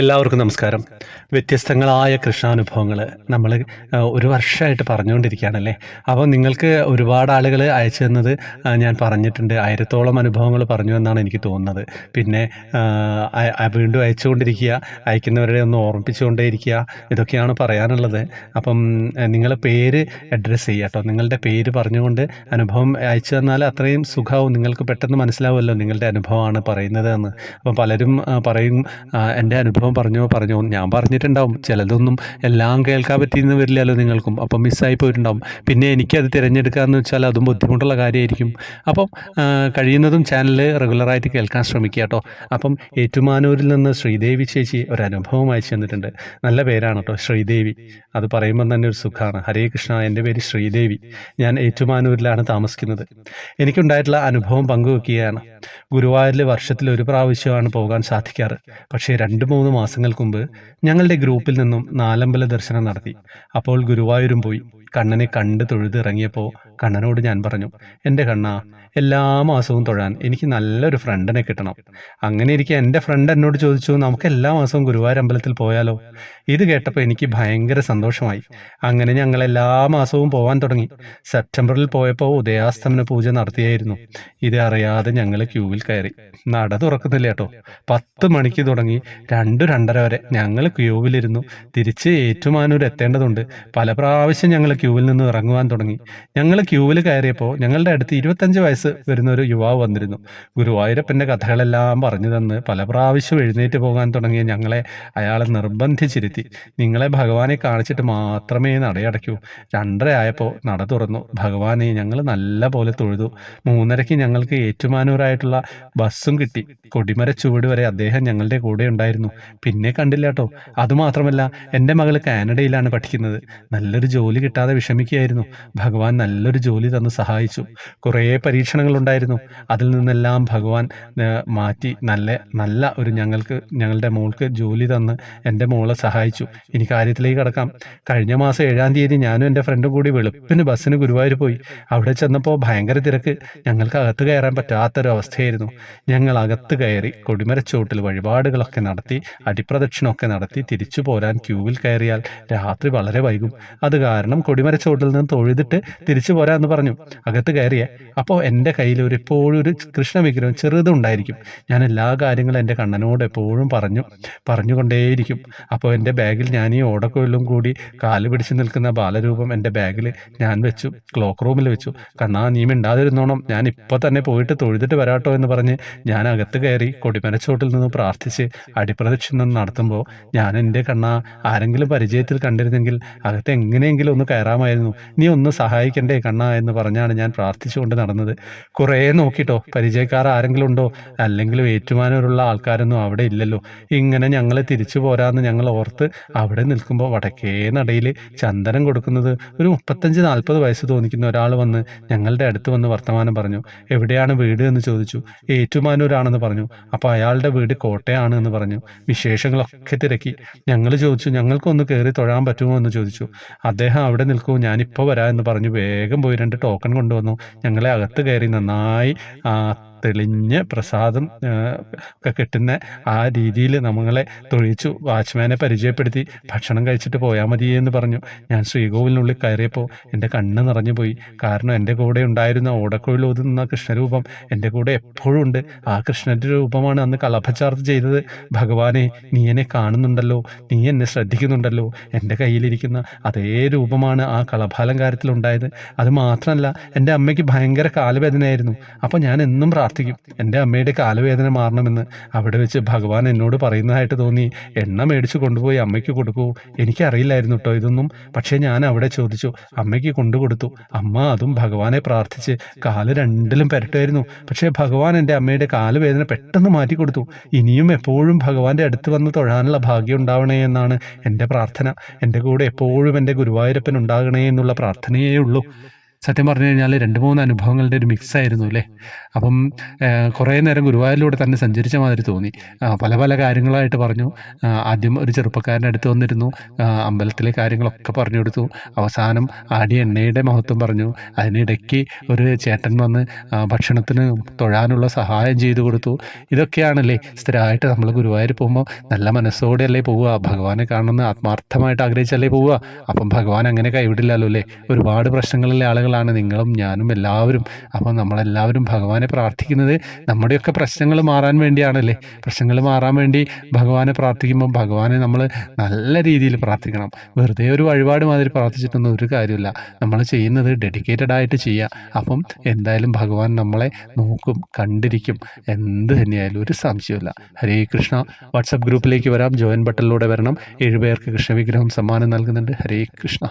എല്ലാവർക്കും നമസ്കാരം. വ്യത്യസ്തങ്ങളായ കൃഷ്ണാനുഭവങ്ങൾ നമ്മൾ ഒരു വർഷമായിട്ട് പറഞ്ഞുകൊണ്ടിരിക്കുകയാണല്ലേ? അപ്പോൾ നിങ്ങൾക്ക് ഒരുപാട് ആളുകൾ അയച്ചു തന്നത് ഞാൻ പറഞ്ഞിട്ടുണ്ട്. ആയിരത്തോളം അനുഭവങ്ങൾ പറഞ്ഞു എന്നാണ് എനിക്ക് തോന്നുന്നത്. പിന്നെ വീണ്ടും അയച്ചുകൊണ്ടിരിക്കുക അയക്കുന്നവരെ ഒന്ന് ഓർമ്മിപ്പിച്ചുകൊണ്ടേ ഇരിക്കുക ഇതൊക്കെയാണ് പറയാനുള്ളത്. അപ്പം നിങ്ങൾ പേര് അഡ്രസ്സ് ചെയ്യുക കേട്ടോ. നിങ്ങളുടെ പേര് പറഞ്ഞുകൊണ്ട് അനുഭവം അയച്ചു തന്നാൽ അത്രയും സുഖമാവും. നിങ്ങൾക്ക് പെട്ടെന്ന് മനസ്സിലാവുമല്ലോ നിങ്ങളുടെ അനുഭവമാണ് പറയുന്നത് എന്ന്. അപ്പം പലരും പറയും എന്റെ അനുഭവം പറഞ്ഞോ പറഞ്ഞു ഞാൻ പറഞ്ഞിട്ടുണ്ടാവും. ചിലതൊന്നും എല്ലാം കേൾക്കാൻ പറ്റിയെന്ന് വരില്ലല്ലോ നിങ്ങൾക്കും. അപ്പം മിസ്സായി പോയിട്ടുണ്ടാവും. പിന്നെ എനിക്കത് തിരഞ്ഞെടുക്കാമെന്ന് വെച്ചാൽ അതും ബുദ്ധിമുട്ടുള്ള കാര്യമായിരിക്കും. അപ്പം കഴിയുന്നതും ചാനൽ റെഗുലറായിട്ട് കേൾക്കാൻ ശ്രമിക്കുക കേട്ടോ. അപ്പം ഏറ്റുമാനൂരിൽ നിന്ന് ശ്രീദേവി ചേച്ചി ഒരു അനുഭവം അയച്ചു തന്നിട്ടുണ്ട്. നല്ല പേരാണ് കേട്ടോ ശ്രീദേവി. അത് പറയുമ്പോൾ തന്നെ ഒരു സുഖമാണ് ഹരേ കൃഷ്ണ എന്റെ പേര് ശ്രീദേവി. ഞാൻ ഏറ്റുമാനൂരിലാണ് താമസിക്കുന്നത്. എനിക്കുണ്ടായിട്ടുള്ള അനുഭവം പങ്കുവെക്കുകയാണ്. ഗുരുവായൂരിൽ വർഷത്തിൽ ഒരു പ്രാവശ്യമാണ് പോകാൻ സാധിക്കാറ്. പക്ഷേ രണ്ട് മൂന്ന് മാസങ്ങൾക്ക് മുമ്പ് ഞങ്ങളുടെ ഗ്രൂപ്പിൽ നിന്നും നാലമ്പല ദർശനം നടത്തി. അപ്പോൾ ഗുരുവായൂരും പോയി. കണ്ണനെ കണ്ട് തൊഴുതിറങ്ങിയപ്പോൾ കണ്ണനോട് ഞാൻ പറഞ്ഞു എന്റെ കണ്ണ എല്ലാ മാസവും തൊഴാൻ എനിക്ക് നല്ലൊരു ഫ്രണ്ടിനെ കിട്ടണം. അങ്ങനെ ഇരിക്കെ എന്റെ ഫ്രണ്ട് എന്നോട് ചോദിച്ചു നമുക്ക് എല്ലാ മാസവും ഗുരുവായൂർ അമ്പലത്തിൽ പോയാലോ? ഇത് കേട്ടപ്പോൾ എനിക്ക് ഭയങ്കര സന്തോഷമായി. അങ്ങനെ ഞങ്ങൾ എല്ലാ മാസവും പോകാൻ തുടങ്ങി. സെപ്റ്റംബറിൽ പോയപ്പോൾ ഉദയാസ്തമന പൂജ നടത്തിയായിരുന്നു. ഇത് അറിയാതെ ഞങ്ങൾ ക്യൂവിൽ കയറി. നട തുറക്കുന്നില്ല കേട്ടോ. പത്ത് മണിക്ക് തുടങ്ങി. രണ്ട് രണ്ടര വരെ ഞങ്ങൾ ക്യൂവിലിരുന്നു. തിരിച്ച് ഏറ്റുമാനൂർ എത്തേണ്ടതുണ്ട്. പല പ്രാവശ്യം ഞങ്ങൾ ക്യൂവിൽ നിന്ന് ഇറങ്ങുവാൻ തുടങ്ങി. ഞങ്ങൾ ക്യൂവിൽ കയറിയപ്പോൾ ഞങ്ങളുടെ അടുത്ത് ഇരുപത്തഞ്ച് വയസ്സ് വരുന്ന ഒരു യുവാവ് വന്നിരുന്നു. ഗുരുവായൂരപ്പന്റെ കഥകളെല്ലാം പറഞ്ഞു തന്ന് പല പ്രാവശ്യം എഴുന്നേറ്റ് പോകാൻ തുടങ്ങിയ ഞങ്ങളെ അയാളെ നിർബന്ധിച്ചിരുത്തി. നിങ്ങളെ ഭഗവാനെ കാണിച്ചിട്ട് മാത്രമേ നടയടയ്ക്കൂ. രണ്ടര ആയപ്പോൾ നട തുറന്നു. ഭഗവാനെ ഞങ്ങൾ നല്ല പോലെ തൊഴുതു. മൂന്നരയ്ക്ക് ഞങ്ങൾക്ക് ഏറ്റുമാനൂരായിട്ടുള്ള ബസ്സും കിട്ടി. കൊടിമര ചുവട് വരെ അദ്ദേഹം ഞങ്ങളുടെ കൂടെ ഉണ്ടായിരുന്നു. പിന്നെ കണ്ടില്ല കേട്ടോ അതുമാത്രമല്ല എന്റെ മകൾ കാനഡയിലാണ് പഠിക്കുന്നത്. നല്ലൊരു ജോലി കിട്ടാതെ വിഷമിക്കുകയായിരുന്നു. ഭഗവാൻ നല്ലൊരു ജോലി തന്ന് സഹായിച്ചു. കുറേ പരീക്ഷണങ്ങളുണ്ടായിരുന്നു. അതിൽ നിന്നെല്ലാം ഭഗവാൻ മാറ്റി നല്ല നല്ല ഒരു ഞങ്ങൾക്ക് ഞങ്ങളുടെ മോൾക്ക് ജോലി തന്ന് എന്റെ മോളെ സഹായിച്ചു. ഇനി കാര്യത്തിലേക്ക് കടക്കാം. കഴിഞ്ഞ മാസം ഏഴാം തീയതി ഞാനും എന്റെ ഫ്രണ്ടും കൂടി വെളുപ്പിന് ബസ്സിന് ഗുരുവായൂർ പോയി. അവിടെ ചെന്നപ്പോൾ ഭയങ്കര തിരക്ക്. ഞങ്ങൾക്ക് അകത്ത് കയറാൻ പറ്റാത്തൊരു അവസ്ഥയായിരുന്നു ഞങ്ങൾ അകത്ത് കയറി കൊടിമരച്ചോട്ടിൽ വഴിപാടുകളൊക്കെ നടത്തി അടിപ്രദക്ഷിണമൊക്കെ നടത്തി തിരിച്ചു പോരാൻ ക്യൂവിൽ കയറിയാൽ രാത്രി വളരെ വൈകും. അത് കാരണം കൊടിമരച്ചോട്ടിൽ നിന്ന് തൊഴുതിട്ട് തിരിച്ചു പോരാ എന്ന് പറഞ്ഞു. അകത്ത് കയറിയ അപ്പോൾ എന്റെ കയ്യിൽ ഒരു എപ്പോഴും ഒരു കൃഷ്ണ വിഗ്രഹം ചെറുതുണ്ടായിരിക്കും ഞാൻ എല്ലാ കാര്യങ്ങളും എന്റെ കണ്ണനോട് എപ്പോഴും പറഞ്ഞു പറഞ്ഞുകൊണ്ടേയിരിക്കും. അപ്പോൾ എന്റെ ബാഗിൽ ഞാൻ ഈ ഓടക്കൊല്ലും കൂടി കാൽ പിടിച്ച് നിൽക്കുന്ന ബാലരൂപം എന്റെ ബാഗിൽ ഞാൻ വെച്ചു ക്ലോക്ക് റൂമിൽ വെച്ചു. കണ്ണാ നീ മിണ്ടാതിരുന്നോണം. ഞാൻ ഇപ്പോൾ തന്നെ പോയിട്ട് തൊഴുതിട്ട് വരാട്ടോ എന്ന് പറഞ്ഞ് ഞാൻ അകത്ത് കയറി കൊടിമരച്ചോട്ടിൽ നിന്ന് പ്രാർത്ഥിച്ച് അടിപ്രദക്ഷിണം നടത്തുമ്പോൾ ഞാൻ എന്റെ കണ്ണ ആരെങ്കിലും പരിചയത്തിൽ കണ്ടിരുന്നെങ്കിൽ അകത്ത് എങ്ങനെയെങ്കിലും ഒന്ന് കയറാമായിരുന്നു നീ ഒന്ന് സഹായിക്കണ്ടേ കണ്ണ എന്ന് പറഞ്ഞാണ് ഞാൻ പ്രാർത്ഥിച്ചുകൊണ്ട് നടന്നത്. കുറേ നോക്കിട്ടോ പരിചയക്കാർ ആരെങ്കിലും ഉണ്ടോ? അല്ലെങ്കിൽ ഏറ്റുമാനൂരുള്ള ആൾക്കാരൊന്നും അവിടെ ഇല്ലല്ലോ. ഇങ്ങനെ ഞങ്ങളെ തിരിച്ചു പോരാന്ന് ഞങ്ങൾ ഓർത്ത് അവിടെ നിൽക്കുമ്പോൾ വടക്കേ നടയിൽ ചന്ദനം കൊടുക്കുന്നത് ഒരു മുപ്പത്തഞ്ച് നാൽപ്പത് വയസ്സ് തോന്നിക്കുന്ന ഒരാൾ വന്ന് ഞങ്ങളുടെ അടുത്ത് വന്ന് വർത്തമാനം പറഞ്ഞു. എവിടെയാണ് വീട്? എന്ന് ചോദിച്ചു. ഏറ്റുമാനൂരാണെന്ന് പറഞ്ഞു. അപ്പോൾ അയാളുടെ വീട് കോട്ടയാണ് എന്ന് പറഞ്ഞു. വിശേഷങ്ങളൊക്കെ തിരക്കി. ഞങ്ങൾ ചോദിച്ചു ഞങ്ങൾക്കൊന്ന് കയറി തൊഴാൻ പറ്റുമോ? എന്ന് ചോദിച്ചു. അദ്ദേഹം അവിടെ ഞാനിപ്പോൾ വരാം എന്ന് പറഞ്ഞു വേഗം പോയി രണ്ട് ടോക്കൺ കൊണ്ടുവന്നു. ഞങ്ങളെ അകത്ത് കയറി നന്നായി തെളിഞ്ഞ് പ്രസാദം ഒക്കെ കിട്ടുന്ന ആ രീതിയിൽ നമ്മളെ തൊഴിച്ചു വാച്ച്മാനെ പരിചയപ്പെടുത്തി ഭക്ഷണം കഴിച്ചിട്ട് പോയാൽ മതി എന്ന് പറഞ്ഞു. ഞാൻ ശ്രീകോവിലിനുള്ളിൽ കയറിയപ്പോൾ എന്റെ കണ്ണ് നിറഞ്ഞു പോയി. കാരണം എന്റെ കൂടെ ഉണ്ടായിരുന്ന ഓടക്കോയിൽ ഒതുന്ന കൃഷ്ണരൂപം എന്റെ കൂടെ എപ്പോഴും ഉണ്ട്. ആ കൃഷ്ണന്റെ രൂപമാണ് അന്ന് കളഭച്ചാർത്ത് ചെയ്തത്. ഭഗവാനെ നീ എന്നെ കാണുന്നുണ്ടല്ലോ. നീ എന്നെ ശ്രദ്ധിക്കുന്നുണ്ടല്ലോ. എന്റെ കയ്യിലിരിക്കുന്ന അതേ രൂപമാണ് ആ കളഭാലങ്കാരത്തിലുണ്ടായത് അത് മാത്രമല്ല എന്റെ അമ്മയ്ക്ക് ഭയങ്കര കാലവേദനയായിരുന്നു. അപ്പോൾ ഞാൻ എന്നും പ്രാർത്ഥിക്കും. എന്റെ അമ്മയുടെ കാലവേദന മാറണമെന്ന് അവിടെ വെച്ച് ഭഗവാൻ എന്നോട് പറയുന്നതായിട്ട് തോന്നി. എണ്ണ മേടിച്ച് കൊണ്ടുപോയി അമ്മയ്ക്ക് കൊടുക്കൂ. എനിക്കറിയില്ലായിരുന്നു കേട്ടോ ഇതൊന്നും. പക്ഷേ ഞാൻ അവിടെ ചോദിച്ചു. അമ്മയ്ക്ക് കൊണ്ടു കൊടുത്തു അമ്മ അതും ഭഗവാനെ പ്രാർത്ഥിച്ച് കാൽ രണ്ടിലും പെരട്ടുമായിരുന്നു. പക്ഷേ ഭഗവാൻ എന്റെ അമ്മയുടെ കാലുവേദന പെട്ടെന്ന് മാറ്റി കൊടുത്തു ഇനിയും എപ്പോഴും ഭഗവാന്റെ അടുത്ത് വന്ന് തൊഴാനുള്ള ഭാഗ്യം ഉണ്ടാവണേ എന്നാണ് എന്റെ പ്രാർത്ഥന. എന്റെ കൂടെ എപ്പോഴും എന്റെ ഗുരുവായൂരപ്പൻ ഉണ്ടാകണേ എന്നുള്ള പ്രാർത്ഥനയേ ഉള്ളൂ. സത്യം പറഞ്ഞു കഴിഞ്ഞാൽ രണ്ട് മൂന്ന് അനുഭവങ്ങളുടെ ഒരു മിക്സ് ആയിരുന്നു അല്ലേ? അപ്പം കുറേ നേരം ഗുരുവായൂരിലൂടെ തന്നെ സഞ്ചരിച്ച മാതിരി തോന്നി. പല പല കാര്യങ്ങളായിട്ട് പറഞ്ഞു. ആദ്യം ഒരു ചെറുപ്പക്കാരന്റെ അടുത്ത് വന്നിരുന്നു. അമ്പലത്തിലെ കാര്യങ്ങളൊക്കെ പറഞ്ഞു കൊടുത്തു. അവസാനം ആടി എണ്ണയുടെ മഹത്വം പറഞ്ഞു. അതിനിടയ്ക്ക് ഒരു ചേട്ടൻ വന്ന് ഭക്ഷണത്തിന് തൊഴാനുള്ള സഹായം ചെയ്തു കൊടുത്തു. ഇതൊക്കെയാണല്ലേ സ്ഥിരമായിട്ട് നമ്മൾ ഗുരുവായൂർ പോകുമ്പോൾ നല്ല മനസ്സോടെ അല്ലേ പോവുക. ഭഗവാനെ കാണുന്ന ആത്മാർത്ഥമായിട്ട് ആഗ്രഹിച്ചല്ലേ പോവുക. അപ്പം ഭഗവാൻ അങ്ങനെ കൈവിടില്ലല്ലോ അല്ലേ? ഒരുപാട് പ്രശ്നങ്ങളിലെ ആളുകളാണ് നിങ്ങളും ഞാനും എല്ലാവരും. അപ്പം നമ്മളെല്ലാവരും ഭഗവാനെ പ്രാർത്ഥിക്കുന്നത് നമ്മുടെയൊക്കെ പ്രശ്നങ്ങൾ മാറാൻ വേണ്ടിയാണല്ലേ? പ്രശ്നങ്ങൾ മാറാൻ വേണ്ടി ഭഗവാനെ പ്രാർത്ഥിക്കുമ്പോൾ ഭഗവാനെ നമ്മൾ നല്ല രീതിയിൽ പ്രാർത്ഥിക്കണം. വെറുതെ ഒരു വഴിപാട് മാതിരി പ്രാർത്ഥിച്ചിട്ടൊന്നും ഒരു കാര്യമില്ല. നമ്മൾ ചെയ്യുന്നത് ഡെഡിക്കേറ്റഡ് ആയിട്ട് ചെയ്യുക അപ്പം എന്തായാലും ഭഗവാൻ നമ്മളെ നോക്കും കണ്ടിരിക്കും. എന്ത് തന്നെയായാലും ഒരു സംശയമില്ല ഹരേ കൃഷ്ണ. വാട്സപ്പ് ഗ്രൂപ്പിലേക്ക് വരാം. ജോയിൻ ബട്ടണിലൂടെ വരണം. ഏഴുപേർക്ക് കൃഷ്ണവിഗ്രഹം സമ്മാനം നൽകുന്നുണ്ട്. ഹരേ കൃഷ്ണ.